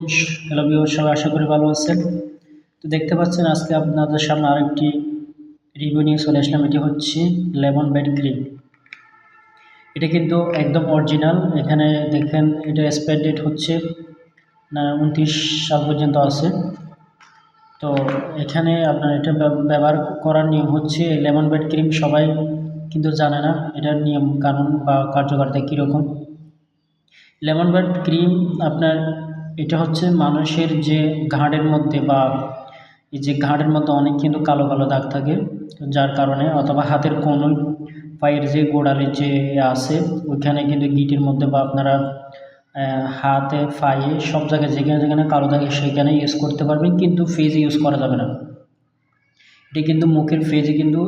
Hello viewer সবাই আশা করি ভালো আছেন। তো দেখতে পাচ্ছেন, আজকে আপনাদের সামনে আরেকটি রিভিউ নিয়ে চলে আসলাম। এটি হচ্ছে লেমন বেড ক্রিম এটা কিন্তু একদম অরিজিনাল এখানে দেখেন, এটা এক্সপায়ার ডেট হচ্ছে উনত্রিশ সাল পর্যন্ত আছে। তো এখানে আপনার এটা ব্যবহার করার নিয়ম হচ্ছে, লেমন বেড ক্রিম সবাই কিন্তু জানে না এটার নিয়ম, কানুন বা কার্যকারিতা কীরকম। লেমন বেড ক্রিম আপনার এটা হচ্ছে মানুষের যে ঘাড়ের মধ্যে বা এই যে ঘাড়ের মধ্যে অনেক কিন্তু কালো কালো দাগ থাকে, যার কারণে অথবা হাতের কোনো পায়ের যে গোড়ালির যে আছে, ওইখানে কিন্তু গিটের মধ্যে বা আপনারা হাতে, পায়ে সব জায়গায় যেখানে যেখানে কালো থাকে সেখানে ইউজ করতে পারবেন, কিন্তু ফেজে ইউজ করা যাবে না। এটি কিন্তু মুখের ফেজে কিন্তু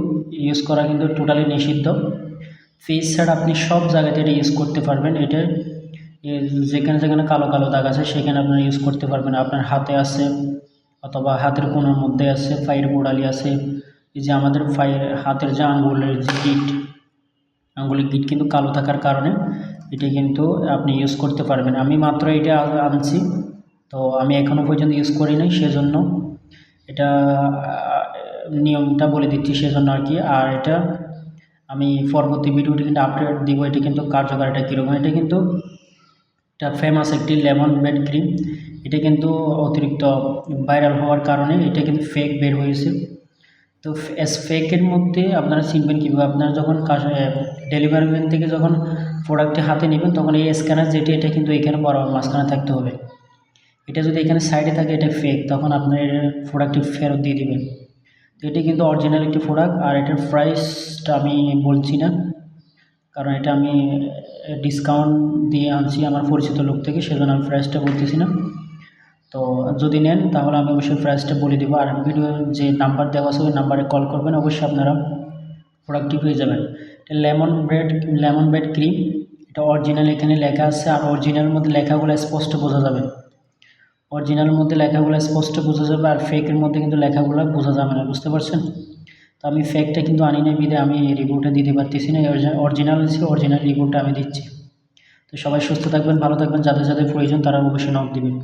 ইউজ করা কিন্তু টোটালি নিষিদ্ধ। ফেজ ছাড়া আপনি সব জায়গাতে এটা ইউজ করতে পারবেন, এটা যেখানে যেখানে কালো কালো দাগ আছে, সেখানে আপনারা ইউজ করতে পারবেন। আপনার হাতে আছে অথবা হাতের কোনোর মধ্যে আছে, পায়ের গোড়ালি আছে। এই যে আমাদের পায়ের, হাতের যে আঙ্গুলের যে গিট আঙ্গুলের গিট কিন্তু কালো থাকার কারণে এটা কিন্তু আপনি ইউজ করতে পারবেন। আমি মাত্র এটা আনছি, তো আমি এখনও পর্যন্ত ইউজ করি নাই, সেজন্য এটা নিয়মটা বলে দিচ্ছি সেজন্য আর কি। আর এটা আমি পরবর্তী ভিডিওটি কিন্তু আপডেট দিব, এটা কিন্তু কার্যকারিতা কীরকম? এটা কিন্তু এটা ফেমাস একটি লেমন বেড ক্রিম এটা কিন্তু অতিরিক্ত ভাইরাল হওয়ার কারণে এটা কিন্তু ফেক বের হয়েছে। তো এস ফেকের মধ্যে আপনারা চিনবেন কীভাবে আপনারা যখন ডেলিভারি ম্যান থেকে যখন প্রোডাক্টটি হাতে নেবেন, তখন এই স্ক্যানার যেটি, এটা কিন্তু এখানে বরাবর মাঝখানে থাকতে হবে। এটা যদি এখানে সাইডে থাকে, এটা ফেক তখন আপনার প্রোডাক্টটি ফেরত দিয়ে দেবেন। তো এটি কিন্তু অরিজিনাল একটি প্রোডাক্ট আর এটার প্রাইসটা আমি বলছি না। কারণ এটা আমি ডিসকাউন্ট দিয়ে আনছি আমার পরিচিত লোক থেকে, সেজন্য আমি প্রাইসটা বলতেছি না। তো যদি নেন, তাহলে আমি অবশ্যই প্রাইসটা বলে দেবো। আর ভিডিও যে নাম্বার দেওয়া আছে, ওই নাম্বারে কল করবেন। অবশ্যই আপনারা প্রোডাক্টটি পেয়ে যাবেন। Lemon bread lemon bread cream এটা অরিজিনাল এখানে লেখা আছে, আর অরিজিনালের মধ্যে লেখাগুলো স্পষ্ট বোঝা যাবে। অরিজিনালের মধ্যে লেখাগুলো স্পষ্ট বোঝা যাবে, আর ফেকের মধ্যে কিন্তু লেখাগুলো বোঝা যাবে না। বুঝতে পারছেন? তো আমি ফেকটা কিন্তু আনি না বিদে আমি রিভিউটা দিতে পারতেছি না অরিজিনাল ছিল অরিজিনাল রিভিউটা আমি দিচ্ছি। তো সবাই সুস্থ থাকবেন, ভালো থাকবেন, যাদের যাদের প্রয়োজন তারা অবশ্যই নক দিবেন।